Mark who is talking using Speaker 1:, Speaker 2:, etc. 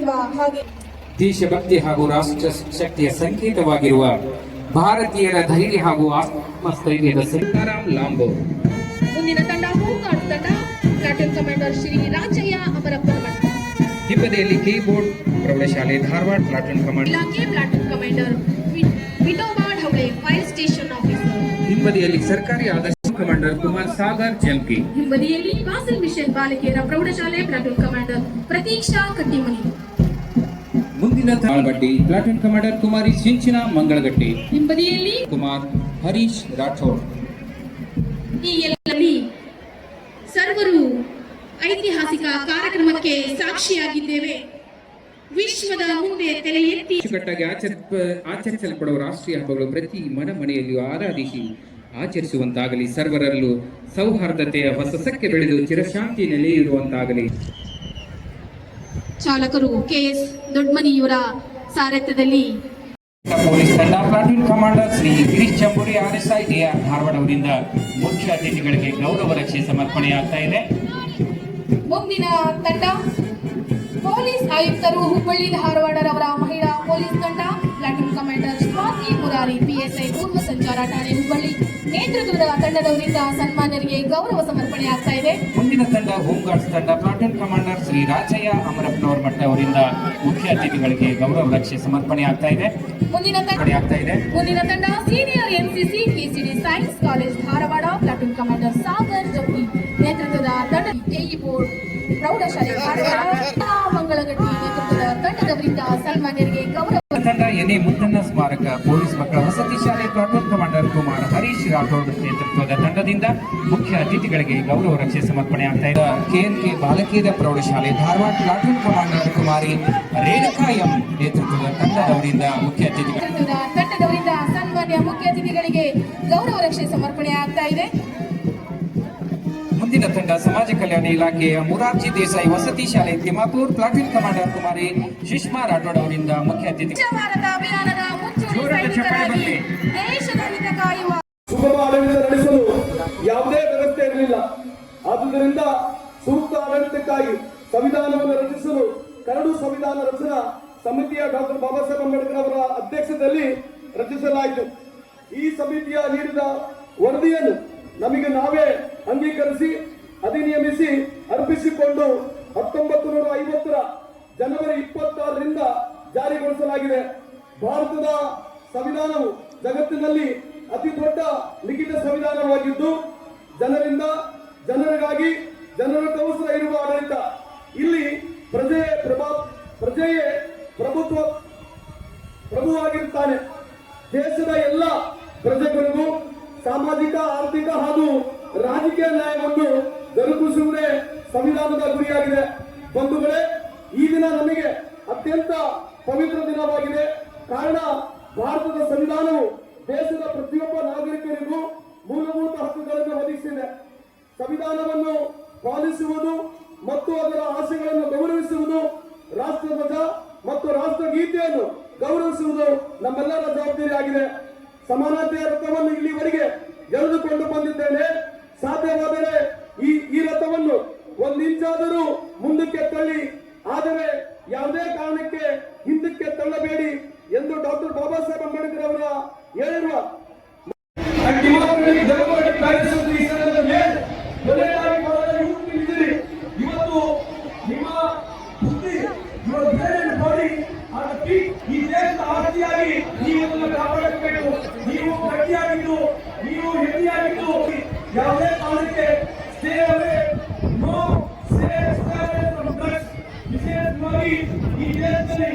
Speaker 1: ನೇತೃತ್ವ ಹಾಗೆ
Speaker 2: ದೇಶಭಕ್ತಿ ಹಾಗೂ ರಾಷ್ಟ್ರ ಶಕ್ತಿಯ ಸಂಕೇತವಾಗಿರುವ ಭಾರತೀಯರ ಧೈರ್ಯ ಹಾಗೂ ಆತ್ಮಸ್ಥೈರ್ಯದ ಸೀತಾರಾಮ್ ಲಾಂಬೋ.
Speaker 1: ಮುಂದಿನ ತಂಡ ಹೋಮ್ಗಾರ್ಡ್ ತಂಡ ಪ್ಲಾಟೂನ್ ಕಮಾಂಡರ್ ಶ್ರೀ ರಾಜಯ್ಯ ಅಮರಪ್ಪನ ಮಠ
Speaker 2: ಹಿಂಬದಿಯಲ್ಲಿ ಕೀಬೋರ್ಡ್ ಪ್ರೌಢಶಾಲೆ ಧಾರವಾಡ ಪ್ಲಾಟೂನ್ ಕಮಾಂಡ್
Speaker 1: ಇಲಾಖೆ platoon commander V- Vithoba Dhavale fire station officer
Speaker 2: ಹಿಂಬದಿಯಲ್ಲಿ ಸರ್ಕಾರಿ ಆದರ್ಶ ಕಮಾಂಡರ್ ಕುಮಾರ್ ಸಾಗರ್ ಜಂಕಿ
Speaker 1: ಹಿಂಬದಿಯಲ್ಲಿ ವಾಸಲ್ ಮಿಷನ್ ಬಾಲಕಿಯರ ಪ್ರೌಢಶಾಲೆ platoon commander Prateeksha
Speaker 2: Kattimani. Talagatti platoon commander ಕುಮಾರಿ ಸಿಂಚಿನ ಮಂಗಳಗಟ್ಟಿ.
Speaker 1: ಹಿಂಬದಿಯಲ್ಲಿ
Speaker 2: ಕುಮಾರ್ ಹರೀಶ್ ರಾಠೋಡ್.
Speaker 1: ಈ ಎಲ್ಲರಲ್ಲಿ ಸರ್ವರು ಐತಿಹಾಸಿಕ ಕಾರ್ಯಕ್ರಮಕ್ಕೆ ಸಾಕ್ಷಿಯಾಗಿದ್ದೇವೆ. ವಿಶ್ವದ ಮುಂದೆ ತಲೆ ಎತ್ತಿ
Speaker 2: ಅಚ್ಚುಕಟ್ಟಾಗಿ ಆಚರಿಸ ಆಚರಿಸಲ್ಪಡುವ ರಾಷ್ಟ್ರೀಯ ಹಬ್ಬಗಳು ಪ್ರತಿ ಮನ ಮನೆಯಲ್ಲಿಯೂ ಆರಾಧಿಸಿ ಆಚರಿಸುವಂತಾಗಲಿ. ಸರ್ವರಲ್ಲೂ ಸೌಹಾರ್ದತೆಯ ಹೊಸಸಕ್ಕೆ ಬೆಳೆದು ಚಿರಶಾಂತಿ ನೆಲೆಯಿರುವಂತಾಗಲಿ.
Speaker 1: ಚಾಲಕರು ಕೆಎಸ್ ದೊಡ್ಮನಿಯವರ ಸಾರಥ್ಯದಲ್ಲಿ
Speaker 2: ಪೊಲೀಸ್ ತಂಡ platoon commander Shri Girish Chamburi R S I D R ಧಾರವಾಡವರಿಂದ ಮುಖ್ಯ ಅತಿಥಿಗಳಿಗೆ ಗೌರವ ರಕ್ಷೆ ಸಮರ್ಪಣೆಯಾಗ್ತಾ ಇದೆ.
Speaker 1: ಮುಂದಿನ ತಂಡ ಪೊಲೀಸ್ ಆಯುಕ್ತರು ಹುಬ್ಬಳ್ಳಿ ಧಾರವಾಡ ರವರ ಮಹಿಳಾ ಪೊಲೀಸ್ ತಂಡ platoon commander Swati Murari P S I ಪೂರ್ವ ಸಂಚಾರ ಠಾಣೆ ಹುಬ್ಬಳ್ಳಿ. ನೇತೃತ್ವದ ತಂಡದವರಿಂದ ಸನ್ಮಾನ್ಯರಿಗೆ ಗೌರವ ಸಮರ್ಪಣೆ ಆಗ್ತಾ ಇದೆ.
Speaker 2: ಮುಂದಿನ ತಂಡ ಹೋಮ್ ಗಾರ್ಡ್ಸ್ ತಂಡ ಪ್ಲಾಟೂನ್ ಕಮಾಂಡರ್ ಶ್ರೀ ರಾಜಯ್ಯ ಅಮರಪ್ಪನವರ ಮಠ ಅವರಿಂದ ಮುಖ್ಯ ಅತಿಥಿಗಳಿಗೆ ಗೌರವ ರಕ್ಷೆ ಸಮರ್ಪಣೆ ಆಗ್ತಾ ಇದೆ.
Speaker 1: ಮುಂದಿನ ತಂಡ
Speaker 2: ಆಗ್ತಾ ಇದೆ.
Speaker 1: ಮುಂದಿನ ತಂಡ senior N C C K C D science college Dharwad platoon commander Sagar Jappi ನೇತೃತ್ವದ ತಂಡ ಕೆಇ ಬೋರ್ಡ್ ಪ್ರೌಢಶಾಲೆ ಮಂಗಳಗಟ್ಟಿ ನೇತೃತ್ವದ ತಂಡದವರಿಂದ ಸನ್ಮಾನ್ಯರಿಗೆ ಗೌರವ
Speaker 2: ತಂಡ ಎನೆ ಮುದ್ದಣ್ಣ ಸ್ಮಾರಕ ಪೊಲೀಸ್ ಮಕ್ಕಳ ವಸತಿ ಶಾಲೆ ಪ್ಲಾಟೂನ್ ಕಮಾಂಡರ್ ಕುಮಾರ್ ಹರೀಶ್ ರಾಠೋಡ್ ನೇತೃತ್ವದ ಮುಖ್ಯ ಅತಿಥಿಗಳಿಗೆ ಗೌರವ ರಕ್ಷೆ ಸಮರ್ಪಣೆ ಆಗ್ತಾ ಇದೆ. ಕೆಎನ್ಕೆ ಬಾಲಕಿಯರ ಪ್ರೌಢಶಾಲೆ ಧಾರವಾಡ ಪ್ಲಾಟೂನ್ ಕಮಾಂಡರ್ ಕುಮಾರಿ ರೇಣುಕಾ ಎಂ ನೇತೃತ್ವದ ತಂಡದವರಿಂದ ಮುಖ್ಯ ಅತಿಥಿಗಳು
Speaker 1: ತಂಡದವರಿಂದ ಸನ್ಮಾನ್ಯ ಮುಖ್ಯ ಅತಿಥಿಗಳಿಗೆ ಗೌರವ ರಕ್ಷೆ ಸಮರ್ಪಣೆ ಆಗ್ತಾ ಇದೆ.
Speaker 2: ಮುಂದಿನ ತಂಡ ಸಮಾಜ ಕಲ್ಯಾಣ ಇಲಾಖೆಯ ಮುರಾರ್ಜಿ ದೇಸಾಯಿ ವಸತಿ ಶಾಲೆ ತಿಮ್ಮಾಪುರ್ ಪ್ಲಾಟೂನ್ ಕಮಾಂಡರ್ ಕುಮಾರಿ ಸುಷ್ಮಾ ರಾಠೋಡ್ ಅವರಿಂದ ಮುಖ್ಯ ಅತಿಥಿ
Speaker 3: ಸಂವಿಧಾನವನ್ನು ರಚಿಸಲು ಕರಡು ಸಂವಿಧಾನ ರಚನಾ ಸಮಿತಿಯ ಡಾಕ್ಟರ್ ಬಾಬಾ ಸಾಹೇಬ್ ಅಂಬೇಡ್ಕರ್ ಅವರ ಅಧ್ಯಕ್ಷತೆಯಲ್ಲಿ ರಚಿಸಲಾಯಿತು. ಈ ಸಮಿತಿಯ ನೀಡಿದ ವರದಿಯನ್ನು ನಮಗೆ ನಾವೇ ಅಂಗೀಕರಿಸಿ, ಅಧಿನಿಯಮಿಸಿ ಅರ್ಪಿಸಿಕೊಂಡು ಹತ್ತೊಂಬತ್ತು ನೂರ ಐವತ್ತರ ಜನವರಿ ಇಪ್ಪತ್ತಾರರಿಂದ ಜಾರಿಗೊಳಿಸಲಾಗಿದೆ. ಭಾರತದ ಸಂವಿಧಾನವು ಜಗತ್ತಿನಲ್ಲಿ ಅತಿ ದೊಡ್ಡ ಲಿಖಿತ ಸಂವಿಧಾನವಾಗಿದ್ದು, ಜನರಿಂದ ಜನರಿಗಾಗಿ ಜನರ ಜನರಿಗೋಸ್ಕರ ಇರುವ ಆಡಳಿತ. ಇಲ್ಲಿ ಹಾಗೂ ರಾಜಕೀಯ ನ್ಯಾಯವನ್ನು ದೊರಕಿಸುವುದೇ ಸಂವಿಧಾನದ ಗುರಿಯಾಗಿದೆ. ಬಂಧುಗಳೇ, ಈ ದಿನ ನಮಗೆ ಅತ್ಯಂತ ಪವಿತ್ರ ದಿನವಾಗಿದೆ. ಕಾರಣ, ಭಾರತದ ಸಂವಿಧಾನವು ದೇಶದ ಪ್ರತಿಯೊಬ್ಬ ನಾಗರಿಕರಿಗೂ ಮೂಲಭೂತ ಹಕ್ಕುಗಳನ್ನು ಒದಗಿಸಿದೆ. ಸಂವಿಧಾನವನ್ನು ಪಾಲಿಸುವುದು ಮತ್ತು ಅದರ ಆಶೆಗಳನ್ನು ಗೌರವಿಸುವುದು ರಾಷ್ಟ್ರಧ್ವಜ ಮತ್ತು ರಾಷ್ಟ್ರಗೀತೆಯನ್ನು ಗೌರವಿಸುವುದು ನಮ್ಮೆಲ್ಲರ ಜವಾಬ್ದಾರಿಯಾಗಿದೆ. ಸಮಾನತೆಯ ರಥವನ್ನು ಇಲ್ಲಿವರೆಗೆ ಎಳೆದುಕೊಂಡು ಬಂದಿದ್ದೇನೆ. ಸಾಧ್ಯವಾದರೆ ಈ ಈ ರಥವನ್ನು ಒಂದಿಂಚಾದರೂ ಮುಂದಕ್ಕೆ ತಳ್ಳಿ. ಆದರೆ ಯಾವುದೇ ಕಾರಣಕ್ಕೆ ಹಿಂದಕ್ಕೆ ತಳ್ಳಬೇಡಿ ಎಂದು ಡಾಕ್ಟರ್ ಬಾಬಾ ಸಾಹೇಬ್ ಅಂಬೇಡ್ಕರ್ ಅವರ ಹೇಳಿರುವ ಇವತ್ತು ನಿಮ್ಮ ಬುದ್ಧಿ and body are the key. ಈ ದೇಶದ ಆಸ್ತಿಯಾಗಿ ನೀವು ಕಾಪಾಡಬೇಕು. ನೀವು ಗಟ್ಟಿಯಾಗಿದ್ದು ನೀವು ಹೆಮ್ಮೆಯಾಗಿದ್ದು ಯಾವುದೇ ಕಾರಣಕ್ಕೆ stay away, no, stay away from drugs. ವಿಶೇಷವಾಗಿ ಈ ದೇಶದಲ್ಲಿ